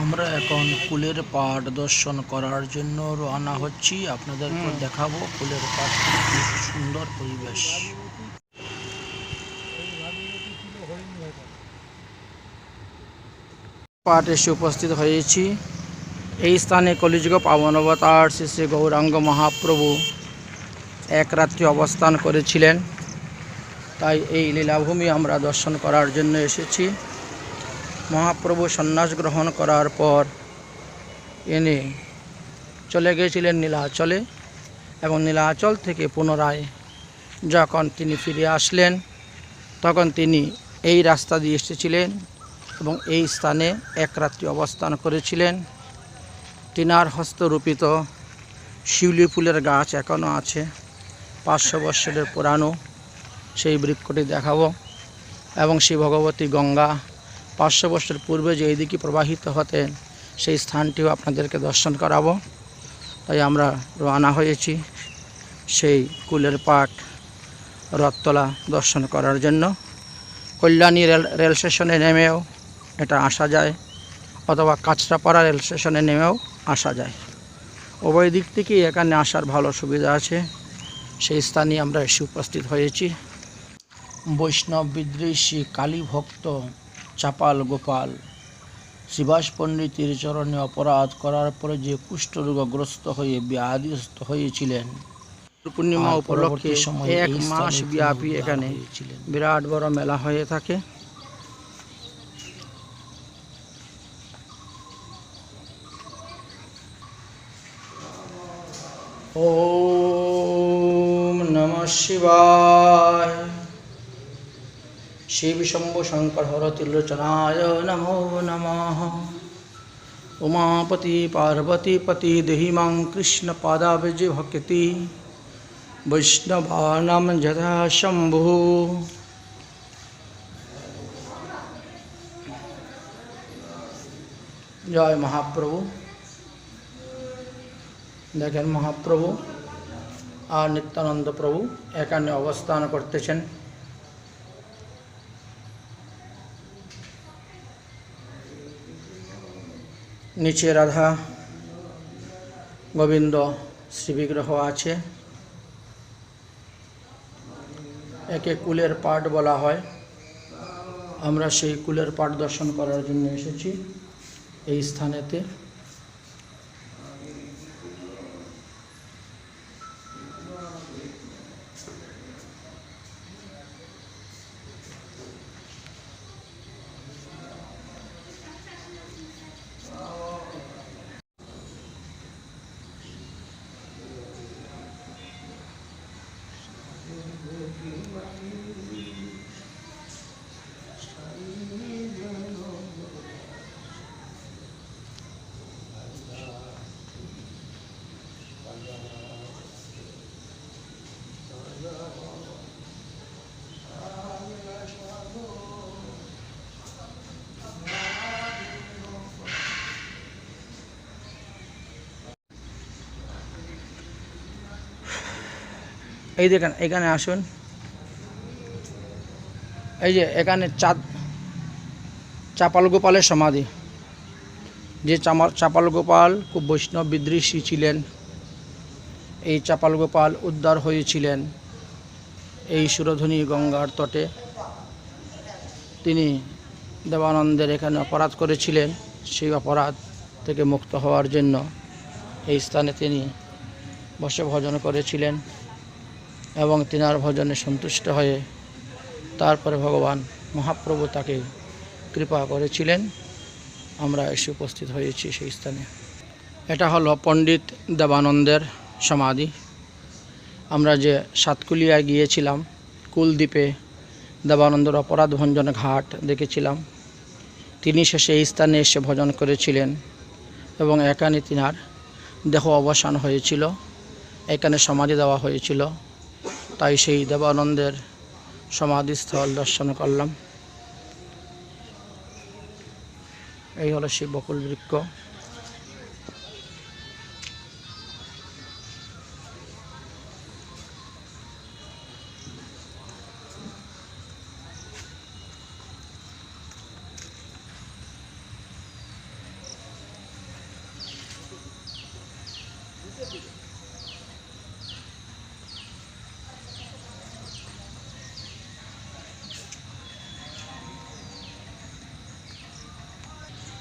আমরা এখন কুলের পাড় দর্শন করার জন্য রওনা হচ্ছি। আপনাদেরকে দেখাবো কুলের কি সুন্দর পরিবেশ। পাঠ এসে উপস্থিত হয়েছি। এই স্থানে কলিযুগ পাবনবতার শ্রী শ্রী গৌরাঙ্গ মহাপ্রভু এক রাত্রি অবস্থান করেছিলেন। তাই এই লীলাভূমি আমরা দর্শন করার জন্য এসেছি। মহাপ্রভু সন্ন্যাস গ্রহণ করার পর এনে চলে গিয়েছিলেন নীলাচলে এবং নীলাচল থেকে পুনরায় যখন তিনি ফিরে আসলেন, তখন তিনি এই রাস্তা দিয়ে এসেছিলেন এবং এই স্থানে এক রাত্রি অবস্থান করেছিলেন। তিনার হস্তরূপিত শিউলি ফুলের গাছ এখনও আছে, পাঁচশো বৎসরের পুরানো, সেই বৃক্ষটি দেখাবো। এবং সেই ভগবতী গঙ্গা পাঁচশো বছর পূর্বে যে এইদিকে প্রবাহিত হতেন, সেই স্থানটিও আপনাদেরকে দর্শন করাবো। তাই আমরা রওনা হয়েছি সেই কুলের পাট রথতলা দর্শন করার জন্য। কল্যাণী রেল রেল স্টেশনে নেমেও এটা আসা যায়, অথবা কাঁচরাপাড়া রেল স্টেশনে নেমেও আসা যায়। উভয় দিক থেকেই এখানে আসার ভালো সুবিধা আছে। সেই স্থানে আমরা এসে উপস্থিত হয়েছি। বৈষ্ণব বিদ্বেষী কালী ভক্ত চাপাল গোপাল। শিবাস পণ্ডিতের চরণে অপরাধ করার পরে যে কুষ্ঠরোগগ্রস্ত হয়ে ব্যাধিস্ত হয়েছিলেন পূর্ণিমা উপলক্ষে সময়ে এক মাস ব্যাপী এখানে বিরাট বড় মেলা হয়ে থাকে। ওম নমঃ শিবায়। শিব শম্ভু শঙ্কর হর ত্রিলোচনায় নমো নমঃ উমাপতি পার্বতী পতি দেহি মাং কৃষ্ণ পাদাবজ ভক্তি বৈষ্ণবানাম যথা শম্ভু জয় মহাপ্রভু দেখেন মহাপ্রভু আর নিত্যানন্দ প্রভু এখানে অবস্থান করতেছেন নিচে রাধা গোবিন্দ শ্রীবিগ্রহ আছে। একে কুলের পাট বলা হয়। আমরা সেই কুলের পাট দর্শন করার জন্য এসেছি এই স্থানেতে। এই দেখেন এখানে আসুন। এই যে এখানে চাঁদ, চাপাল গোপালের সমাধি। যে চাপাল গোপাল খুব বৈষ্ণব বিদ্বেষী ছিলেন, এই চাপাল গোপাল উদ্ধার হয়েছিলেন এই সুরধনী গঙ্গার তটে। তিনি দেবানন্দের এখানে অপরাধ করেছিলেন, সেই অপরাধ থেকে মুক্ত হওয়ার জন্য এই স্থানে তিনি বসে ভজন করেছিলেন এবং তিনার ভজনে সন্তুষ্ট হয়ে তারপরে ভগবান মহাপ্রভু তাকে কৃপা করেছিলেন। আমরা এসে উপস্থিত হয়েছি সেই স্থানে। এটা হলো পণ্ডিত দেবানন্দের সমাধি। আমরা যে সাতকুলিয়ায় গিয়েছিলাম, কুলদ্বীপে দেবানন্দের অপরাধ ভঞ্জন ঘাট দেখেছিলাম। তিনি শেষে এই স্থানে এসে ভজন করেছিলেন এবং এখানে তিনার দেহ অবসান হয়েছিল, এখানে সমাধি দেওয়া হয়েছিল। তাই সেই দেবানন্দের সমাধিস্থল দর্শন করলাম। এই হলো শিব বকুল বৃক্ষ।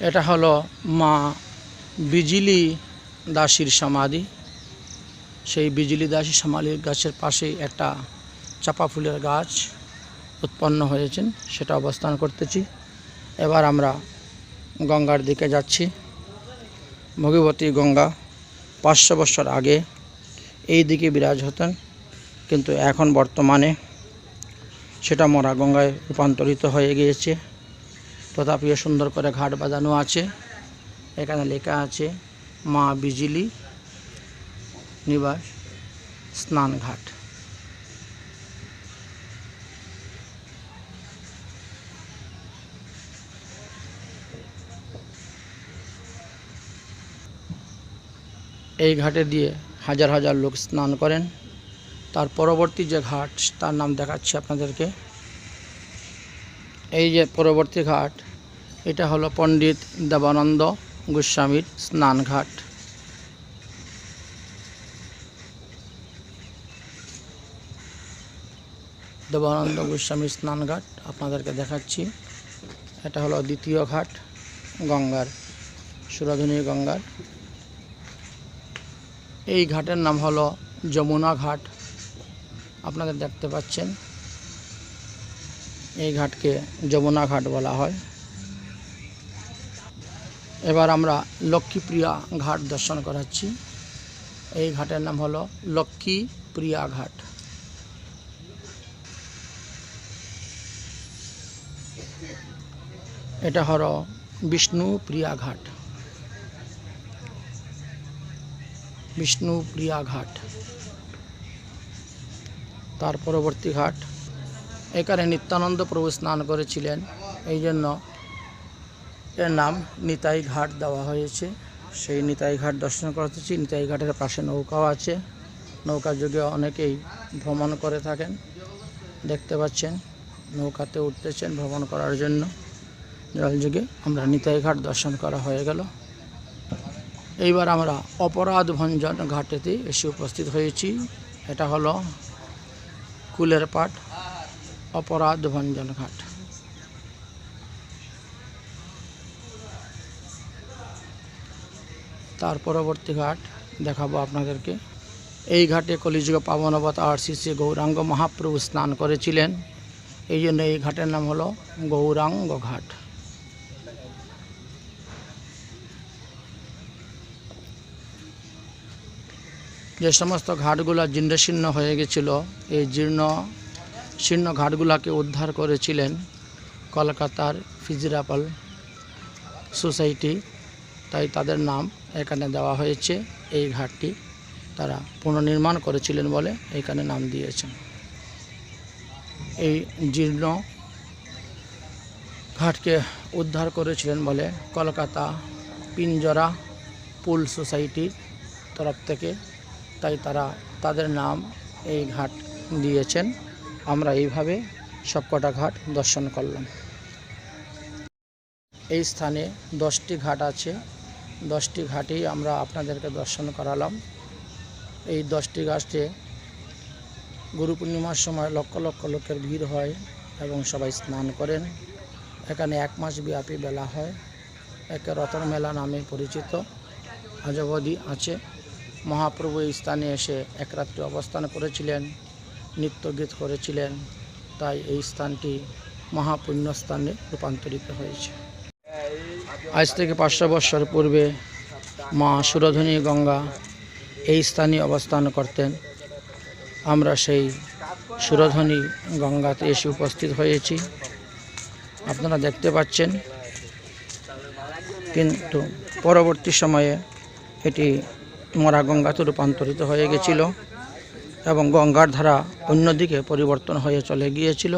এটা হলো মা বিজলি দাসীর সমাধি। সেই বিজলি দাসী সমাধির গাছের পাশেই একটা চাপা ফুলের গাছ উৎপন্ন হয়েছেন সেটা অবস্থান করতেছি। এবার আমরা গঙ্গার দিকে যাচ্ছি। ভগবতী গঙ্গা পাঁচশো বছর আগে এই দিকে বিরাজ হতেন, কিন্তু এখন বর্তমানে সেটা মরা গঙ্গায় রূপান্তরিত হয়ে গিয়েছে। তথাপিও সুন্দর করে ঘাট বাঁধানো আছে। এখানে লেখা আছে, মা বিজলি নিবাস স্নান ঘাট। এই ঘাটে দিয়ে হাজার হাজার লোক স্নান করেন। তার পরবর্তী যে ঘাট, তার নাম দেখাচ্ছি আপনাদেরকে। এই যে পরবর্তী ঘাট, এটা হলো পণ্ডিত দেবানন্দ গোস্বামীর স্নানঘাট। দেবানন্দ গোস্বামীর স্নানঘাট আপনাদেরকে দেখাচ্ছি। এটা হলো দ্বিতীয় ঘাট, গঙ্গার সুরাধুনী গঙ্গার। এই ঘাটের নাম হলো যমুনা ঘাট। আপনাদের দেখতে পাচ্ছেন। এই ঘাটকে যমুনা ঘাট বলা হয়। এবার আমরা লক্ষ্মীপ্রিয়া ঘাট দর্শন করাচ্ছি। এই ঘাটের নাম হলো লক্ষ্মীপ্রিয়া ঘাট। এটা হলো বিষ্ণুপ্রিয়া ঘাট। বিষ্ণুপ্রিয়া ঘাট। তার পরবর্তী ঘাট এখানে নিত্যানন্দ প্রভু স্নান করেছিলেন। এই জন্য এর নাম নিতাই ঘাট দেওয়া হয়েছে। সেই নিতাই ঘাট দর্শন করতেছি নিতাই ঘাটের পাশে নৌকাও আছে। নৌকা যুগে অনেকেই ভ্রমণ করে থাকেন। দেখতে পাচ্ছেন, নৌকাতে উঠতেছেন ভ্রমণ করার জন্য। জল যুগে আমরা নিতাই ঘাট দর্শন করা হয়ে গেল। এইবার আমরা অপরাধ ভঞ্জন ঘাটেতে এসে উপস্থিত হয়েছি। এটা হলো কুলের পাট অপরাধ ভঞ্জন ঘাট তার পরবর্তী ঘাট দেখাবো আপনাদেরকে। এই ঘাটে কলিযুগ পাবনবতার শ্রী শ্রী গৌরাঙ্গ মহাপ্রভু স্নান করেছিলেন। এই জন্য এই ঘাটের নাম হলো গৌরাঙ্গ ঘাট। যে সমস্ত ঘাটগুলো জীর্ণশীর্ণ হয়ে গেছিল, এই জীর্ণ শীর্ণ ঘাটগুলোকে উদ্ধার করেছিলেন কলকাতার ফিজিরাপাল সোসাইটি। তাই তাদের নাম এখানে দেওয়া হয়েছে। এই ঘাটটি তারা পুনর্নির্মাণ করেছিলেন বলে এখানে নাম দিয়েছেন। এই জীর্ণ ঘাটকে উদ্ধার করেছিলেন বলে কলকাতা পিঞ্জরা পুল সোসাইটির তরফ থেকে। তাই তারা তাদের নাম এই ঘাট দিয়েছেন। আমরা এইভাবে সবকটা ঘাট দর্শন করলাম। এই স্থানে দশটি ঘাট আছে। দশটি ঘাটেই আমরা আপনাদেরকে দর্শন করালাম। এই দশটি ঘাটে গুরু পূর্ণিমার সময় লক্ষ লক্ষ লোকের ভিড় হয় এবং সবাই স্নান করেন। এখানে এক মাস ব্যাপী বেলা হয়। একে রতন মেলা নামে পরিচিত। আজ অবধি আছে। মহাপ্রভু এই স্থানে এসে এক রাত্রি অবস্থান করেছিলেন। নৃত্য গীত করেছিলেন, তাই এই স্থানটি মহাপুণ্য স্থানে রূপান্তরিত হয়েছে। আজ থেকে পাঁচশো বৎসর পূর্বে মা সুরধনী গঙ্গা এই স্থানে অবস্থান করতেন। আমরা সেই সুরধনী গঙ্গাতে এসে উপস্থিত হয়েছি। আপনারা দেখতে পাচ্ছেন, কিন্তু পরবর্তী সময়ে এটি মরা গঙ্গাতে রূপান্তরিত হয়ে গেছিল। এবং গঙ্গার ধারা অন্যদিকে পরিবর্তন হয়ে চলে গিয়েছিল।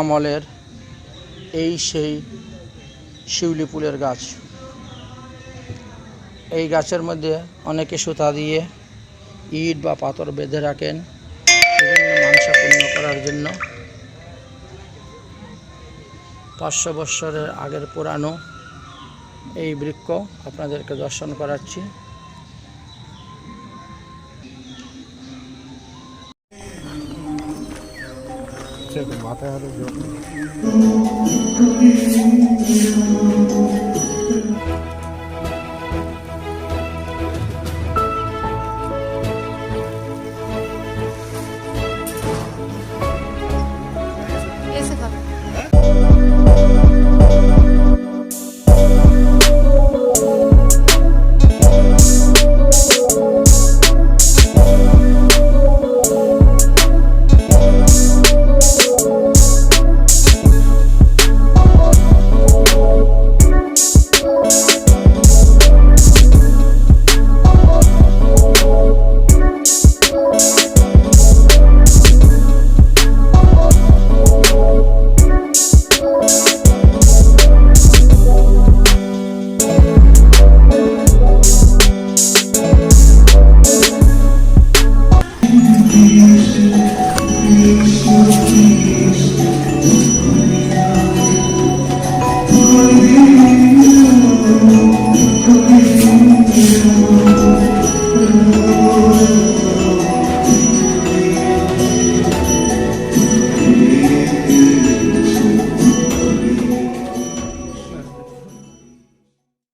আমলের এই সেই শিউলি ফুলের গাছ। এই গাছের মধ্যে অনেকে সুতা দিয়ে ইট বা পাথর বেঁধে রাখেন মাংসা পূর্ণ করার জন্য। পাঁচশো বৎসরের আগের পুরানো এই বৃক্ষ আপনাদেরকে দর্শন করাচ্ছি। মাথায় হাতে Cristo.